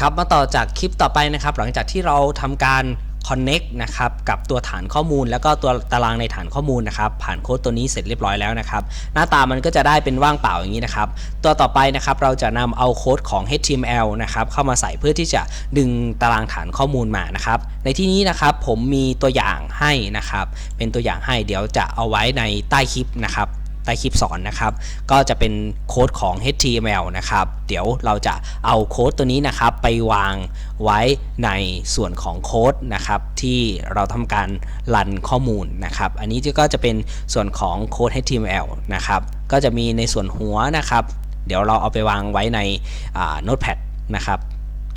ครับมาต่อจากคลิปต่อไปนะครับ หลังจากที่เราทำการ Connect นะครับกับตัวฐานข้อมูลแล้วก็ตัวตารางในฐานข้อมูลนะครับ ผ่านโค้ดตัวนี้เสร็จเรียบร้อยแล้วนะครับ หน้าตามันก็จะได้เป็นว่างเปล่าอย่างนี้นะครับ ตัวต่อไปนะครับเราจะนำเอาโค้ดของ HTML นะครับเข้ามาใส่เพื่อที่จะดึงตารางฐานข้อมูลมานะครับ ในที่นี้นะครับผมมีตัวอย่างให้นะครับ เป็นตัวอย่างให้เดี๋ยวจะเอาไว้ในใต้คลิปนะครับ ใต้คลิปสอนนะครับ ก็จะเป็นโค้ดของ HTML นะครับ เดี๋ยวเราจะเอาโค้ดตัวนี้นะครับ ไปวางไว้ในส่วนของโค้ดนะครับ ที่เราทำการรันข้อมูลนะครับ อันนี้ก็จะเป็นส่วนของโค้ด HTML นะครับ ก็จะมีในส่วนหัวนะครับ เดี๋ยวเราเอาไปวางไว้ในโน้ตแพดนะครับ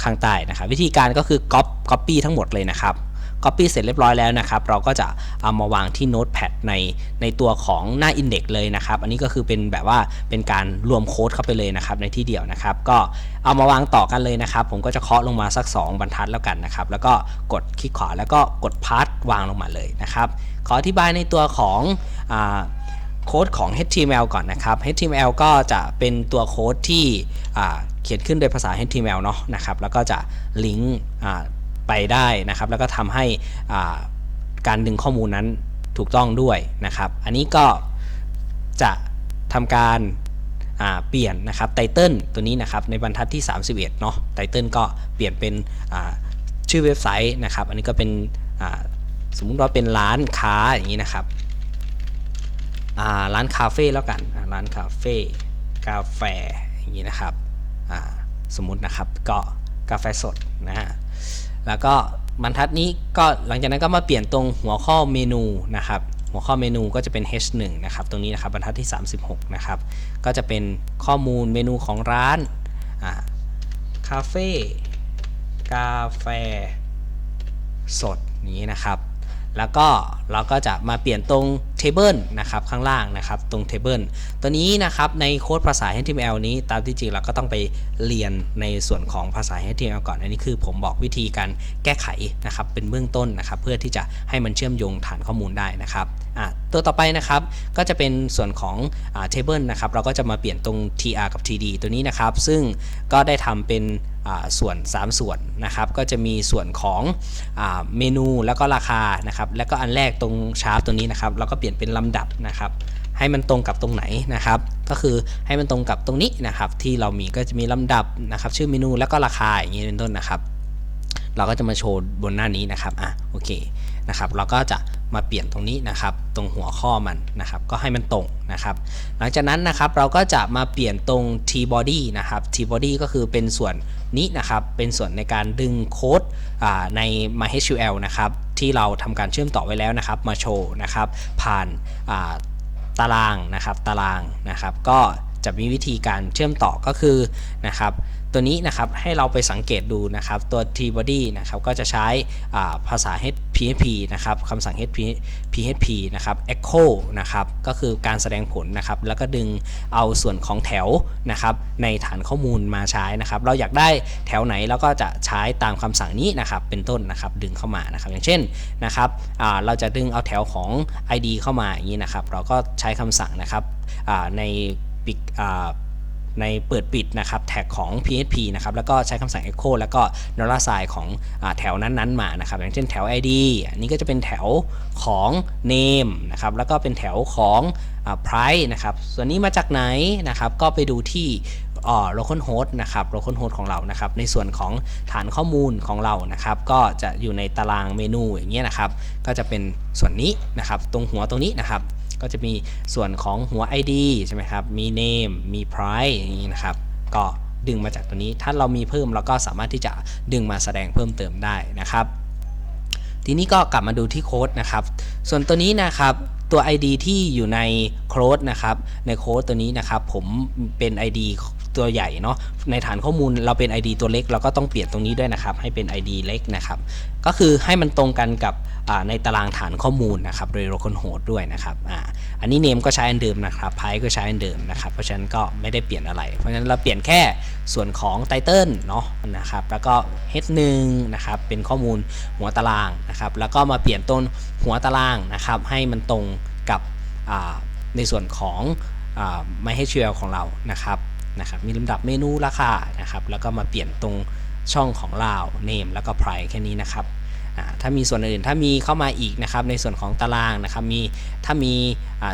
ข้างใต้นะครับ วิธีการก็คือก๊อปปี้ทั้งหมดเลยนะครับ Copy เสร็จเรียบร้อยแล้วนะครับ เราก็จะเอามาวางที่ Notepad ในในตัวของหน้า Index เลยนะครับ อันนี้ก็คือเป็นแบบว่าเป็นการรวมโค้ดเข้าไปเลยนะครับในที่เดียวนะครับ ก็เอามาวางต่อกันเลยนะครับ ผมก็จะเคาะลงมาสัก 2 บรรทัดแล้วกันนะครับ แล้วก็กดคลิกขวาแล้วก็กดพาร์ทวางลงมาเลยนะครับ ขออธิบายในตัวของอโค้ดของ HTML ก่อนนะครับ HTML ก็จะเป็นตัวโค้ดที่เขียนขึ้นโดยภาษา HTML เนาะนะครับ แล้วก็จะลิงก์ ไปได้นะครับ แล้วก็ทำให้การดึงข้อมูลนั้นถูกต้องด้วยนะครับ อันนี้ก็จะทำการเปลี่ยนนะครับไตเติลตัวนี้นะครับในบรรทัดที่ 31เนาะไตเติลก็เปลี่ยนเป็นชื่อเว็บไซต์นะครับ อันนี้ก็เป็นสมมุติว่าเป็นร้านค้าอย่างนี้นะครับร้านคาเฟ่แล้วกันร้านคาเฟ่กาแฟอย่างนี้นะครับสมมุตินะครับก็กาแฟสดนะฮะ แล้วก็บรรทัดนี้ก็หลังจากนั้นก็มาเปลี่ยนตรงหัวข้อเมนูนะครับหัวข้อเมนูก็จะเป็น H1 นะครับ ตรงนี้นะครับบรรทัดที่ 36 นะครับ ก็จะเป็นข้อมูลเมนูของร้านคาเฟ่กาแฟ สดนี้นะครับ แล้วก็เราก็จะมาเปลี่ยนตรง table นะครับข้างล่างนะครับตรง table ตัวนี้นะครับในโค้ดภาษา HTML นี้ตามที่จริงเราก็ต้องไปเรียนในส่วนของภาษา HTML ก่อน อันนี้คือผมบอกวิธีการแก้ไขนะครับเป็นเบื้องต้นนะครับเพื่อที่จะให้มันเชื่อมโยงฐานข้อมูลได้นะครับตัวต่อไปนะครับก็จะเป็นส่วนของ table นะครับเราก็จะมาเปลี่ยนตรง tr กับ td ตัวนี้นะครับ ซึ่งก็ได้ทำเป็นส่วน 3 ส่วนนะครับ ก็จะมีส่วนของอเมนูแล้วก็ราคานะครับ แล้วก็อันแรกตรงชาร์ปตัวนี้นะครับ เราก็เปลี่ยนเป็นลำดับนะครับให้มันตรงกับตรงไหนนะครับ ก็คือให้มันตรงกับตรงนี้นะครับ ที่เรามีก็จะมีลำดับนะครับ ชื่อเมนูแล้วก็ราคาอย่างนี้เป็นต้นนะครับ เราก็จะมาโชว์บนหน้านี้นะครับอะโอเคนะครับ เราก็จะ มาเปลี่ยนตรงนี้นะครับ ตรงหัวข้อมันนะครับ ก็ให้มันตรงนะครับ หลังจากนั้นนะครับเราก็จะมาเปลี่ยนตรง t body นะครับ t body ก็คือเป็นส่วนนี้นะครับ เป็นส่วนในการดึงโค้ดใน MySQL นะครับ ที่เราทำการเชื่อมต่อไว้แล้วนะครับ มาโชว์นะครับ ผ่านตารางนะครับ ตารางนะครับ ก็จะมีวิธีการเชื่อมต่อก็คือนะครับ ตัวนี้นะครับให้เราไปสังเกตดูนะครับตัว t-body นะครับก็จะใช้ภาษา php นะครับคำสั่ง php นะครับ echo นะครับก็คือการแสดงผลนะครับแล้วก็ดึงเอาส่วนของแถวนะครับในฐานข้อมูลมาใช้นะครับเราอยากได้แถวไหนเราก็จะใช้ตามคำสั่งนี้นะครับเป็นต้นนะครับดึงเข้ามานะครับอย่างเช่นนะครับเราจะดึงเอาแถวของ id เข้ามาอย่างนี้นะครับเราก็ใช้คำสั่งนะครับในปิก ในเปิดปิดนะครับแท็กของ PHP นะครับแล้วก็ใช้คำสั่ง echo แล้วก็ dollar sign ของอแถวนั้นๆมานะครับอย่างเช่นแถว id อันนี้ก็จะเป็นแถวของ name นะครับแล้วก็เป็นแถวของ price นะครับส่วนนี้มาจากไหนนะครับก็ไปดูที่ localhost นะครับ localhost ของเรานะครับ ในส่วนของฐานข้อมูลของเรานะครับ ก็จะอยู่ในตารางเมนูอย่างเงี้ยนะครับ ก็จะเป็นส่วนนี้นะครับ ตรงหัวตรงนี้นะครับ ก็จะมีส่วนของหัว ID ใช่ไหมครับ มี name มี price อย่างนี้นะครับ ก็ดึงมาจากตัวนี้ ถ้าเรามีเพิ่มเราก็สามารถที่จะดึงมาแสดงเพิ่มเติมได้นะครับ ทีนี้ก็กลับมาดูที่โค้ดนะครับ ส่วนตัวนี้นะครับ ตัว ID ที่อยู่ในโค้ดนะครับ ในโค้ดตัวนี้นะครับผมเป็น ID ตัวใหญ่เนาะในฐานข้อมูลเราเป็น ID ตัวเล็ก เราก็ต้องเปลี่ยนตรงนี้ด้วยนะครับ ให้เป็น ID เล็กนะครับ ก็คือให้มันตรงกันกับในตารางฐานข้อมูลนะครับโดย localhost ด้วยนะครับออันนี้ name ก็ใช้อันเดิมนะครับไพก็ใช้อันเดิมนะครับเพราะฉะนั้นก็ไม่ได้เปลี่ยนอะไร เพราะฉะนั้นเราเปลี่ยนแค่ส่วนของ title เนาะนะครับแล้วก็ head 1นะครับเป็นข้อมูลหัวตารางนะครับแล้วก็มาเปลี่ยนต้นหัวตารางนะครับ ให้มันตรงกับในส่วนของ MySQL ของเรานะครับนะครับมีลำดับเมนูราคานะครับ แล้วก็มาเปลี่ยนตรงช่องของ Lao name แล้วก็ price แค่นี้นะครับถ้ามีส่วนอื่นถ้ามีเข้ามาอีกนะครับในส่วนของตารางนะครับมีถ้ามี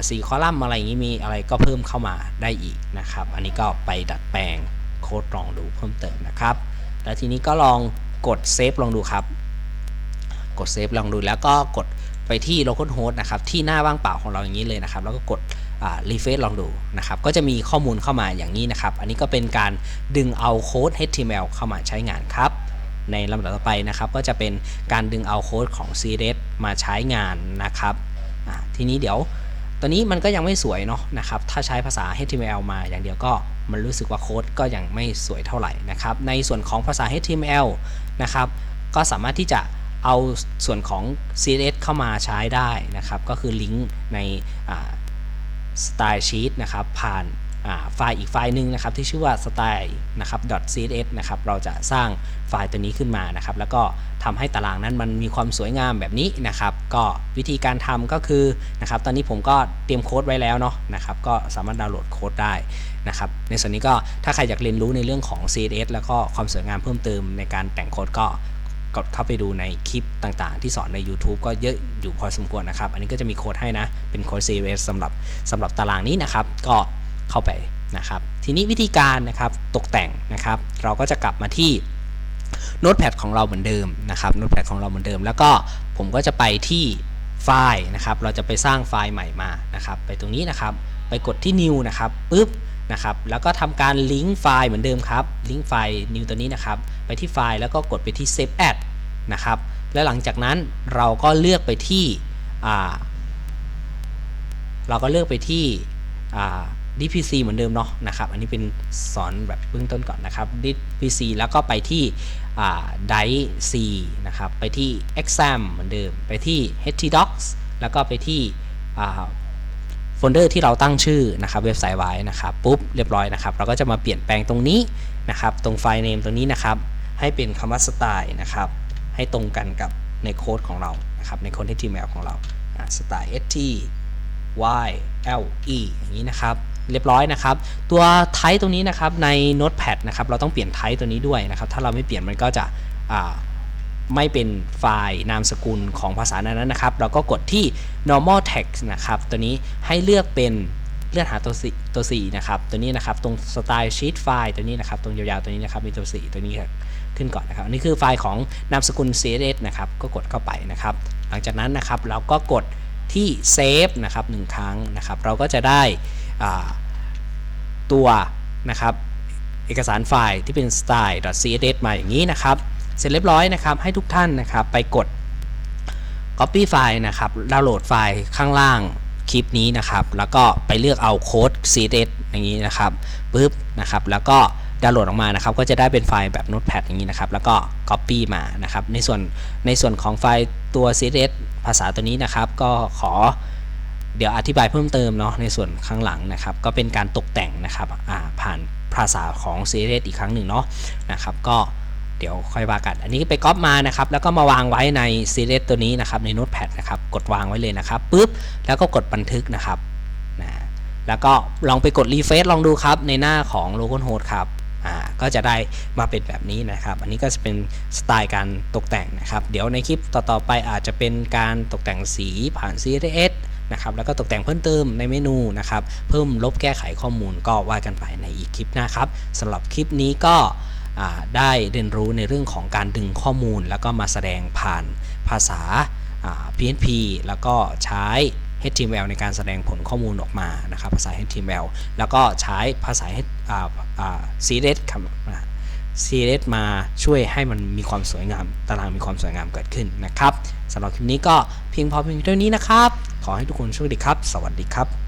สี่คอลัมน์อะไรอย่างนี้มีอะไรก็เพิ่มเข้ามาได้อีกนะครับ อันนี้ก็ไปดัดแปลงโค้ดลองดูเพิ่มเติมนะครับ แล้วทีนี้ก็ลองกดเซฟลองดูครับ กดเซฟลองดูแล้วก็กด ไปที่ localhost นะครับที่หน้าว่างเปล่าของเราอย่างนี้เลยนะครับ แล้วก็กดรีเฟซลองดูนะครับก็จะมีข้อมูลเข้ามาอย่างนี้นะครับ อันนี้ก็เป็นการดึงเอาโค้ด HTML เข้ามาใช้งานครับ ในลำดับต่อไปนะครับ ก็จะเป็นการดึงเอาโค้ดของ CSS มาใช้งานนะครับทีนี้เดี๋ยวตอนนี้มันก็ยังไม่สวยเนาะนะครับ ถ้าใช้ภาษา HTML มาอย่างเดียวก็มันรู้สึกว่าโค้ดก็ยังไม่สวยเท่าไหร่นะครับ ในส่วนของภาษา HTML นะครับ ก็สามารถที่จะ เอาส่วนของ CSS เข้ามาใช้ได้นะครับ ก็คือลิงก์ในอ่า style sheet นะครับผ่านไฟล์อีกไฟล์หนึ่งนะครับที่ชื่อว่า style นะครับ .css นะครับเราจะสร้างไฟล์ตัวนี้ขึ้นมานะครับ แล้วก็ทำให้ตารางนั้นมันมีความสวยงามแบบนี้นะครับ ก็วิธีการทำก็คือนะครับ ตอนนี้ผมก็เตรียมโค้ดไว้แล้วเนาะนะครับ ก็สามารถดาวน์โหลดโค้ดได้นะครับ ในส่วนนี้ก็ถ้าใครอยากเรียนรู้ในเรื่องของ CSS แล้วก็ความสวยงามเพิ่มเติมในการแต่งโค้ดก็ กดเข้าไปดูในคลิปต่างๆ ที่สอนใน YouTube ก็เยอะอยู่พอสมควรนะครับ อันนี้ก็จะมีโค้ดให้นะ เป็นโค้ด CSS สำหรับสำหรับตารางนี้นะครับ ก็เข้าไปนะครับ ทีนี้วิธีการนะครับตกแต่งนะครับ เราก็จะกลับมาที่โน้ตแพดของเราเหมือนเดิมนะครับโน้ตแพดของเราเหมือนเดิม แล้วก็ผมก็จะไปที่ไฟล์นะครับ เราจะไปสร้างไฟล์ใหม่มานะครับ ไปตรงนี้นะครับ ไปกดที่ new นะครับปุ๊บ นะครับแล้วก็ทำการลิงก์ไฟล์เหมือนเดิมครับลิงก์ไฟล์ new ตัวนี้นะครับไปที่ไฟล์แล้วก็กดไปที่ save as นะครับและหลังจากนั้นเราก็เลือกไปที่เราก็เลือกไปที่ DPC เหมือนเดิมเนาะนะครับ อันนี้เป็นสอนแบบเบื้องต้นก่อนนะครับ DPC แล้วก็ไปที่ Dice C นะครับ ไปที่ Exam เหมือนเดิม ไปที่ htdocs แล้วก็ไปที่ โฟลเดอร์ที่เราตั้งชื่อนะครับเว็บไซต์ไว้นะครับปุ๊บเรียบร้อยนะครับ เราก็จะมาเปลี่ยนแปลงตรงนี้นะครับ ตรงไฟล์เนมตรงนี้นะครับ ให้เป็นคำว่าสไตล์นะครับ ให้ตรงกันกับในโค้ดของเรานะครับ ในโค้ด HTML ของเราสไตล์ st y l e อย่างนี้นะครับเรียบร้อยนะครับ ตัวไทป์ตรงนี้นะครับใน Notepad นะครับ เราต้องเปลี่ยนไทป์ตัวนี้ด้วยนะครับ ถ้าเราไม่เปลี่ยนมันก็จะ ไม่เป็นไฟล์นามสกุลของภาษานั้นนะครับ เราก็กดที่ normal text นะครับ ตัวนี้ให้เลือกเป็นเลือกหาตัวสีตัว4นะครับ ตัวนี้นะครับ ตรง style sheet file ตัวนี้นะครับ ตรงยาวๆ ตัวนี้นะครับ มีตัว4ตัวนี้ขึ้นก่อนนะครับ อันนี้คือไฟล์ของนามสกุล css นะครับ ก็กดเข้าไปนะครับ หลังจากนั้นนะครับ เราก็กดที่ save นะครับหนึ่งครั้งนะครับ เราก็จะได้ตัวนะครับ เอกสารไฟล์ที่เป็น style.css มาอย่างนี้นะครับ เสร็จเรียบร้อยนะครับให้ทุกท่านนะครับไปกด copy ไฟล์นะครับดาวน์โหลดไฟล์ข้างล่างคลิปนี้นะครับ แล้วก็ไปเลือกเอาโค้ด css อย่างนี้นะครับปุ๊บนะครับ แล้วก็ดาวน์โหลดออกมานะครับ ก็จะได้เป็นไฟล์แบบ notepad อย่างนี้นะครับ แล้วก็ copy มานะครับ ในส่วนในส่วนของไฟล์ตัว css ภาษาตัวนี้นะครับ ก็ขอเดี๋ยวอธิบายเพิ่มเติมเนาะในส่วนข้างหลังนะครับ ก็เป็นการตกแต่งนะครับผ่านภาษาของ CSS อีกครั้งหนึ่งเนาะนะครับ ก็ เดี๋ยวค่อยว่ากัน อันนี้ไปก๊อปมานะครับ แล้วก็มาวางไว้ใน CSS ตัวนี้นะครับ ใน Notepad นะครับ กดวางไว้เลยนะครับปุ๊บ แล้วก็กดบันทึกนะครับนะแล้วก็ลองไปกดรีเฟซลองดูครับในหน้าของ localhost ครับอ่าก็จะได้มาเป็นแบบนี้นะครับ อันนี้ก็จะเป็นสไตล์การตกแต่งนะครับ เดี๋ยวในคลิปต่อๆไปอาจจะเป็นการตกแต่งสีผ่าน CSS นะครับ แล้วก็ตกแต่งเพิ่มเติมในเมนูนะครับ เพิ่มลบแก้ไขข้อมูลก็ว่ากันไปในอีกคลิปหน้าครับสำหรับคลิปนี้ก็ ได้เรียนรู้ในเรื่องของการดึงข้อมูล แล้วก็มาแสดงผ่านภาษา PHP แล้วก็ใช้ HTML ในการแสดงผลข้อมูลออกมานะครับภาษา HTML แล้วก็ใช้ภาษา CSS ครับอ่า CSS มาช่วยให้มันมีความสวยงาม ตารางมีความสวยงามเกิดขึ้นนะครับสำหรับคลิปนี้ก็เพียงพอเพียงเท่านี้นะครับ ขอให้ทุกคนโชคดีครับ สวัสดีครับ